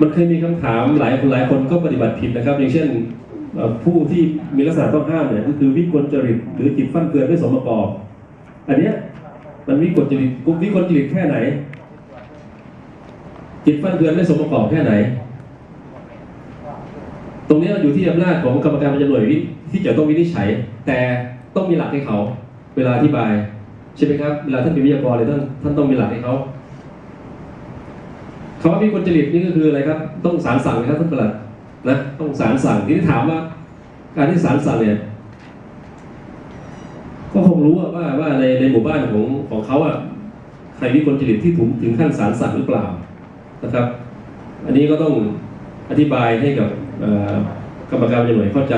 มันเคยมีคำถามหลายคนหลายคนก็ปฏิบัติผิดนะครับ อย่างเช่นผู้ที่มีลักษณะต้องห้ามเนี่ยก็คือวิกลจริตหรือจิตฟั่นเฟือนไม่สมประกอบ อันเนี้ยมันวิกลจริตวิกลจริตแค่ไหน จิตฟั่นเฟือนไม่สมประกอบแค่ไหน ตรงนี้อยู่ที่อำนาจของกรรมการบรรยหน่วยวิที่จะต้องวินิจฉัย แต่ต้องมีหลักให้เขา เวลาอธิบายใช่ไหมครับเวลาท่านเป็นวิทยากรเลยท่านท่านต้องมีหลักให้เขา คำว่าวิกลจริตนี่ก็คืออะไรครับ ต้องสารสั่งนะครับท่านประหลัดนะต้องสารสั่งทีนี้ถามว่า การที่สารสั่งเนี่ยก็คงรู้ว่าว่าในในหมู่บ้านของของเขาอะใครวิกลจริตที่ถึงถึงขั้นสารสั่งหรือเปล่านะครับ อันนี้ก็ต้องอธิบายให้กับกรรมการบรรยหน่วยเข้าใจ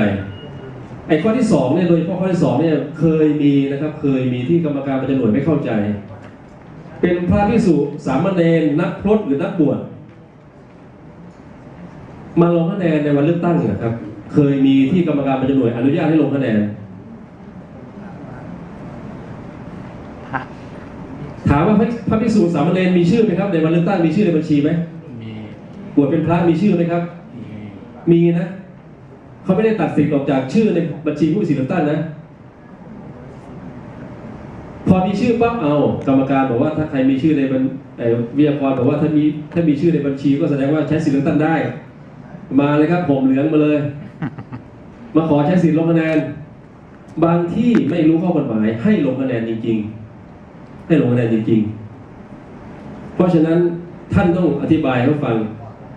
ไอ้ข้อที่สองเนี่ยโดยเฉพาะข้อที่สองเนี่ยเคยมีนะครับ เคยมีที่กรรมการบรรยหน่วยไม่เข้าใจ เป็นพระพิสุสามเณรนักพรตหรือนักบวชมาลงคะแนนในวันเลือกตั้งนะครับ เคยมีที่กรรมการบรรยหน่วยอนุญาตให้ลงคะแนนฮะถามว่าพระพระพิสุสามเณรมีชื่อไหมครับ ในวันเลือกตั้งมีชื่อในบัญชีไหมมีบวชเป็นพระมีชื่อไหมครับ มีมีนะเขาไม่ได้ตัดสิทธิ์ออกจากชื่อในบัญชีผู้มีสิทธิ์เลือกตั้งนะ พอมีชื่อปั๊บเอากรรมการบอกว่าถ้าใครมีชื่อในบัญเวิทยากรบอกว่าถ้ามีถ้ามีชื่อในบัญชีก็แสดงว่าใช้สิทธิ์เลือกตั้งได้ มาเลยครับผมเหลืองมาเลย มาขอใช้สิทธิ์ลงคะแนน บางที่ไม่รู้ข้อกฎหมายให้ลงคะแนนจริง ๆ ให้ลงคะแนนจริง ๆ เพราะฉะนั้นท่านต้องอธิบายให้ฟัง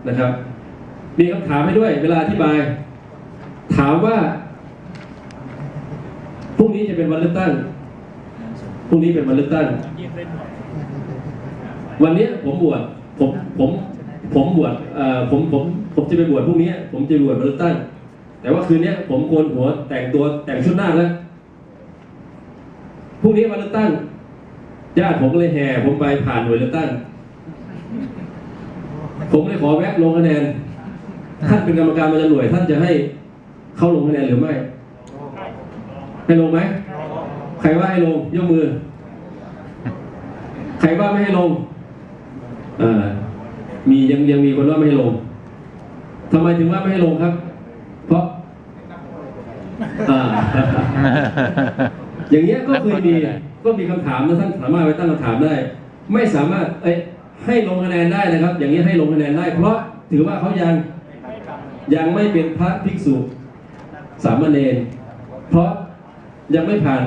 นะครับ มีคำถามให้ด้วย เวลาอธิบาย ถามว่าพรุ่งนี้จะเป็นวันเลือกตั้ง พรุ่งนี้เป็นวันเลือกตั้ง วันเนี้ยผมบวชผมผมผมบวชเอ่อผมผมผมจะไปบวชพรุ่งนี้ ผมจะบวชวันเลือกตั้ง แต่ว่าคืนเนี้ยผมโกนหัวแต่งตัวแต่งชุดหน้าคแล้วพรุ่งนี้วันเลือกตั้งญาติผมก็เลยแห่ ผมไปผ่านหน่วยเลือกตั้ง ผมเลยขอแวะลงคะแนน ท่านเป็นกรรมการประจำหน่วย ท่านจะให้เข้าลงคะแนนหรือไม่ให้ลงไหม ใครว่าให้ลงยกมือ ใครว่าไม่ให้ลงอ่ามียังยังมีคนว่าไม่ให้ลงทำไมถึงว่าไม่ให้ลงครับ เพราะอย่างเงี้ยก็เคยมีก็มีคำถามนะท่านสามารถไปตั้งคำถามได้ ไม่สามารถเอ้ให้ลงคะแนนได้นะครับ อย่างนี้ให้ลงคะแนนได้ เพราะถือว่าเขายังยังไม่เป็นพระภิกษุสามเณรเพราะยังไม่ผ่าน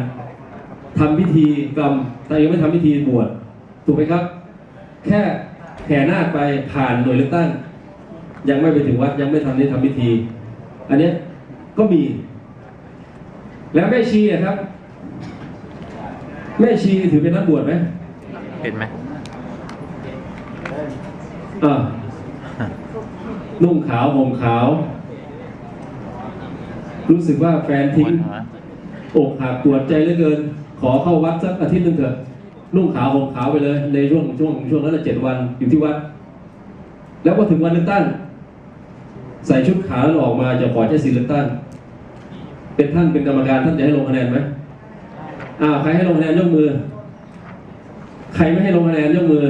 ทำพิธีกรรมแต่ยังไม่ทำพิธีบวชถูกไหมครับ แค่แห่นาคไปผ่านหน่วยเลือกตั้ง ยังไม่ไปถึงวัดยังไม่ทำนี้ทำพิธี อันเนี้ยก็มี แล้วแม่ชีอะครับ แม่ชีถือเป็นนักบวชไหมเป็นไหมอ่านุ่งขาวห่มขาว รู้สึกว่าแฟนปวทิ้งดหัวอกหักปวดใจเหลือเกิน ขอเข้าวัดสักอาทิตย์หนึงเถอะนุ่งขาวห่มขาวไปเลยในช่วงช่วงช่วงนั้นนะเจ็ดวันอยู่ที่วัด แล้วก็ถึงวันเลือกตั้งใส่ชุดขาวแล้วออกมาจะขอใช้สิทธิ์เลือกตั้งเป็นท่านเป็นกรรมการท่านจะให้ลงคะแนนไหมอ้าวใครให้ลงคะแนนยกมือ ใครไม่ให้ลงคะแนนยกมือ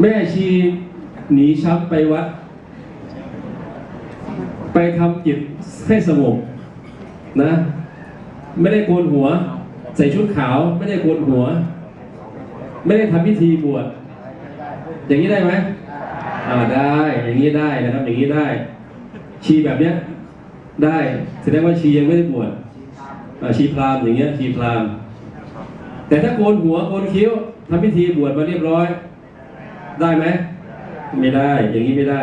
แม่ชีหนีช้ำไปวัด ไปทำจิตให้สงบ นะ ไม่ได้โกนหัว ใส่ชุดขาว ไม่ได้โกนหัว ไม่ได้ทำพิธีบวชอย่างนี้ได้ไหมอ่าได้อย่างนี้ได้นะครับ อย่างนี้ได้ ชีแบบเนี้ยได้แสดงว่าชียังไม่ได้บวชชีพรามอย่างเงี้ยชีพรามแต่ถ้าโกนหัวโกนคิ้วทำพิธีบวชมาเรียบร้อย ได้ไหมไม่ได้อย่างนี้ไม่ได้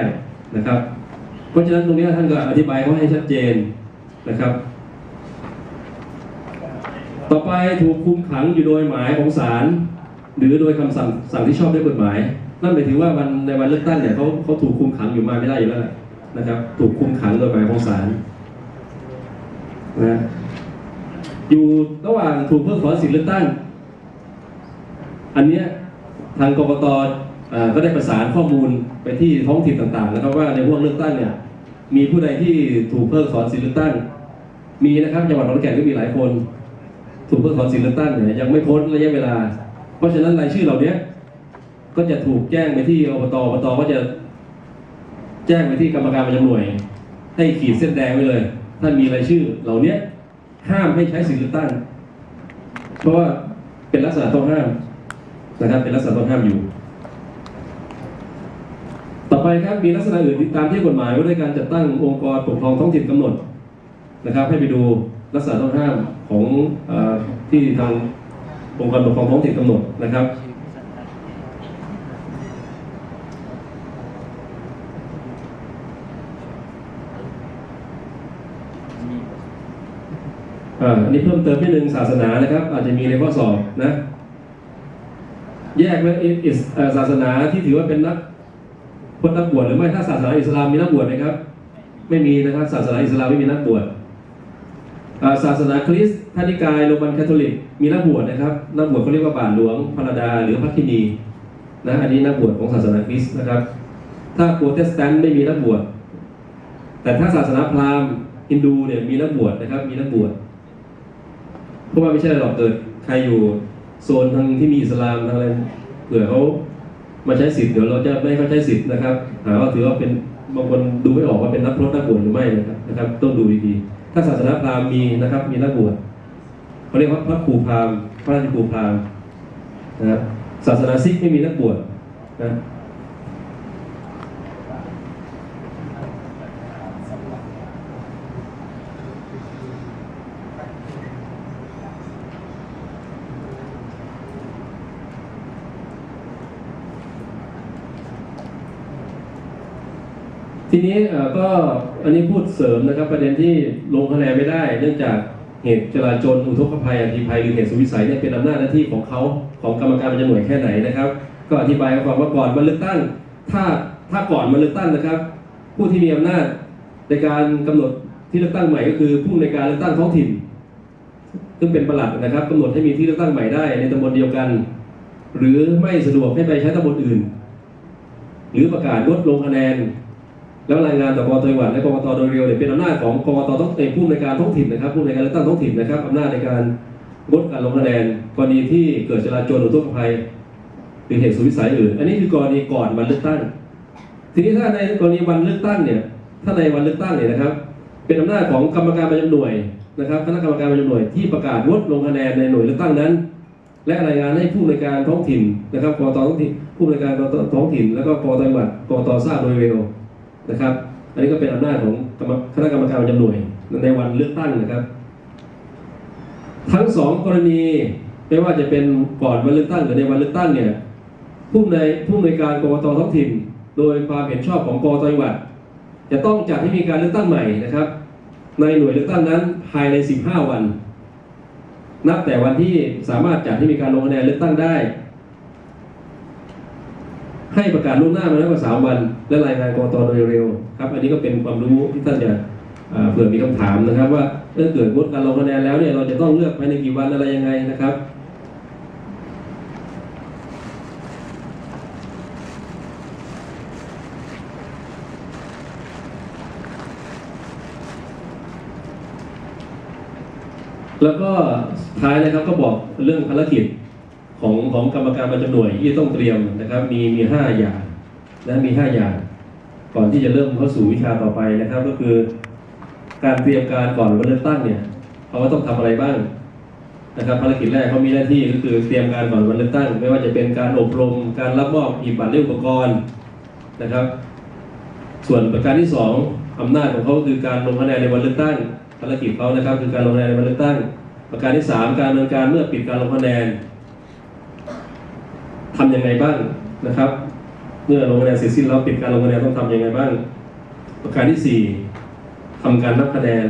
นะครับ เพราะฉะนั้นตรงนี้ท่านก็อธิบายเขาให้ชัดเจนนะครับ ต่อไปถูกคุมขังอยู่โดยหมายของศาลหรือโดยคำสั่งสั่งที่ชอบด้วยกฎหมาย นั่นหมายถึงว่าวันในวันเลือกตั้งเนี่ยเขาเขาถูกคุมขังอยู่มาไม่ได้อยู่แล้วแหละนะครับ ถูกคุมขังโดยหมายของศาลนะอยู่ระหว่างถูกเพิกถอนสิทธิเลือกตั้ง อันเนี้ยทางกรกตอ่าก็ได้ประสานข้อมูลไปที่ท้องถิ่นต่างๆนะครับว่าในห่วงเลือกตั้งเนี่ยมีผู้ใดที่ถูกเพิกถอนสิทธิเลือกตั้ง มีนะครับจังหวัดขอนแก่นก็มีหลายคน ถูกเพิกถอนสิทธิเลือกตั้งเนี่ยยังไม่พ้นระยะเวลา เพราะฉะนั้นรายชื่อเหล่านี้ก็จะถูกแจ้งไปที่อบตอบตก็จะ แจ้งไปที่กรรมการประจำหน่วย ให้ขีดเส้นแดงไว้เลย ถ้ามีรายชื่อเหล่าเนี้ยห้ามให้ใช้สิทธิเลือกตั้ง เพราะว่าเป็นลักษณะต้องห้ามนะครับเป็นลักษณะต้องห้ามอยู่ ต่อไปครับมีลักษณะอื่นตามที่กฎหมายว่าด้วยการจัดตั้งองค์กรปกครองท้องถิ่นกำหนดนะครับ ให้ไปดู ลักษณะต้องห้ามของอที่ทางองค์กรปกครองท้องถิ่นกำหนดนะครับ อันนี้เพิ่มเติมนิดนึงศาสนานะครับ อาจจะมีในข้อสอบนะ แยกว่าศาสนาที่ถือว่าเป็นนักพจนักบวชหรือไม่ถ้าศาสนาอิสลามมีนักบวชไหมครับ ไม่มีนะครับศาสนาอิสลามไม่มีนักบวช ศาสนาคริสต์ท่านิกายโรมันคาทอลิก มีนักบวชนะครับนักบวชเขาเรียกว่าบาทหลวงพระดาหรือพัทธินีนะอันนี้นักบวชของศาสนาคริสต์นะครับ ถ้าโปรเตสแตนต์ไม่มีนักบวชแต่ถ้าศาสนาพราหมณ์ฮินดูเนี่ยมีนักบวชนะครับ มีนักบวชเพราะว่าไม่ใช่หรอกเกิดใครอยู่โซนทางที่มีอิสลามทางอะไรเผื่อเขามาใช้สิทธิ์เดี๋ยวเราจะไม่ให้เขาใช้สิทธิ์นะครับหาว่าถือว่าเป็นบางคนดูไม่ออกว่าเป็นนักพรตนักบวชหรือไม่นะครับนะครับ ต้องดูดีๆ ถ้าศาสนาพราหมณ์มีนะครับ มีนักบวชเขาเรียกว่าพระครูพราหมณ์พระราชครูพราหมณ์นะศาสนาซิกไม่มีนักบวชนะทีนี้ก็ อันนี้พูดเสริมนะครับประเด็นที่ลงคะแนนไม่ได้ เนื่องจากเหตุจราจรอุทกภัยอัคคีภัยหรือเหตุสุวิสัยเนี่ยเป็นอำนาจหน้าที่ของเขาของกรรมการประจำหน่วยแค่ไหนนะครับ ก็อธิบายให้ฟังว่าก่อนวันเลือกตั้ง ถ้าถ้าก่อนวันเลือกตั้งนะครับ ผู้ที่มีอำนาจในการกำหนดที่เลือกตั้งใหม่ก็คือผู้ในการเลือกตั้งท้องถิ่น ซึ่งเป็นประหลัดนะครับกำหนดให้มีที่เลือกตั้งใหม่ได้ในตำบลเดียวกัน หรือไม่สะดวกให้ไปใช้ตำบลอื่น หรือประกาศลดลงคะแนน แล้วรายงานต่อกรตจังหวัดและกรกตโดยเร็วเนี่ยเป็นอำนาจของกรกตต้องเอ่อผู้ในการท้องถิ่นนะครับผู้ในการเลือกตั้งท้องถิ่นนะครับอำนาจในการงดการลงคะแนนกรณีที่เกิดจราจรอุทกภัยหรือเหตุสุวิสัยอื่น อันนี้คือกรณีก่อนวันเลือกตั้ง ทีนี้ถ้าในกรณีวันเลือกตั้งเนี่ยถ้าในวันเลือกตั้งเนี่ยนะครับ เป็นอำนาจของกรรมการประจำหน่วยนะครับคณะกรรมการประจำหน่วยที่ประกาศงดลงคะแนนในหน่วยเลือกตั้งนั้น และรายงานให้ผู้ในการท้องถิ่นนะครับกรกตท้องถิ่นผู้ในการท้องถิ่น แล้วก็กรกตจังหวัดกรกตทราบโดยเร็ว นะครับ อันนี้ก็เป็นอำนาจของคณะกรรมการประจำหน่วยในวันเลือกตั้งนะครับ ทั้งสองกรณีไม่ว่าจะเป็นก่อนวันเลือกตั้งหรือในวันเลือกตั้งเนี่ยผู้ในผู้ในการกรกตท้องถิ่น โดยความเห็นชอบของกรกตจังหวัด จะต้องจัดให้มีการเลือกตั้งใหม่นะครับ ในหน่วยเลือกตั้งนั้นภายใน 15 วัน นับแต่วันที่สามารถจัดให้มีการลงคะแนนเลือกตั้งได้ ให้ประกาศล่วงหน้ามาแล้วกว่าสามวัน และรายงานกรตโดยเร็วครับ อันนี้ก็เป็นความรู้ที่ท่านจะเผื่อมีคำถามนะครับ ว่าเมื่อเกิดงดการลงคะแนนแล้วเนี่ยเราจะต้องเลือกภายในกี่วันอะไรยังไงนะครับแล้วก็ท้ายนะครับก็บอกเรื่องภารกิจ ของของกรรมการประจำหน่วยที่ต้องเตรียมนะครับ มีมีห้าอย่างนะมีห้าอย่าง ก่อนที่จะเริ่มเข้าสู่วิชาต่อไปนะครับ ก็คือ การเตรียมการก่อนวันเลือกตั้งเนี่ยเขาว่าต้องทำอะไรบ้างนะครับภารกิจแรกเขามีหน้าที่ก็คือเตรียมการก่อนวันเลือกตั้ง ไม่ว่าจะเป็นการอบรม การรับมอบหีบบัตรและอุปกรณ์นะครับ ส่วนประการที่สองอำนาจของเขาคือการลงคะแนนในวันเลือกตั้งภารกิจเขานะครับ คือการลงคะแนนในวันเลือกตั้ง ประการที่สามการดำเนินการเมื่อปิดการลงคะแนน ทำยังไงบ้างนะครับ เมื่อลงคะแนนเสร็จสิ้นแล้วปิดการลงคะแนนต้องทำยังไงบ้าง ประการที่สี่ทำการนับคะแนน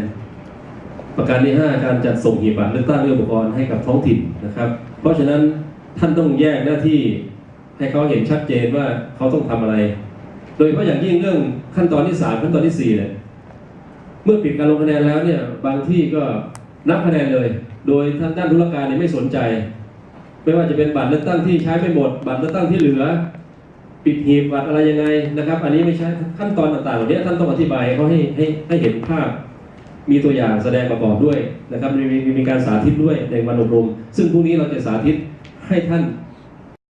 ประการที่ห้าการจัดส่งหีบบัตรเลือกตั้งเรื่องอุปกรณ์ให้กับท้องถิ่นนะครับ เพราะฉะนั้นท่านต้องแยกหน้าที่ให้เขาเห็นชัดเจนว่าเขาต้องทำอะไร โดยเฉพาะอย่างยิ่งเรื่องขั้นตอนที่สามขั้นตอนที่สี่เนี่ยเมื่อปิดการลงคะแนนแล้วเนี่ยบางที่ก็นับคะแนนเลย โดยท่านด้านธุรการเนี่ยไม่สนใจ ไม่ว่าจะเป็นบัตรเลือกตั้งที่ใช้ไม่หมด บัตรเลือกตั้งที่เหลือ ปิดหีบบัตรอะไรยังไงนะครับ อันนี้ไม่ใช่ขั้นตอนต่างๆเหล่านี้ท่านต้องอธิบายเขาให้ให้ให้เห็นภาพ มีตัวอย่างแสดงประกอบด้วยนะครับมีมีมีการสาธิตด้วยในวันอบรม ซึ่งพรุ่งนี้เราจะสาธิตให้ท่าน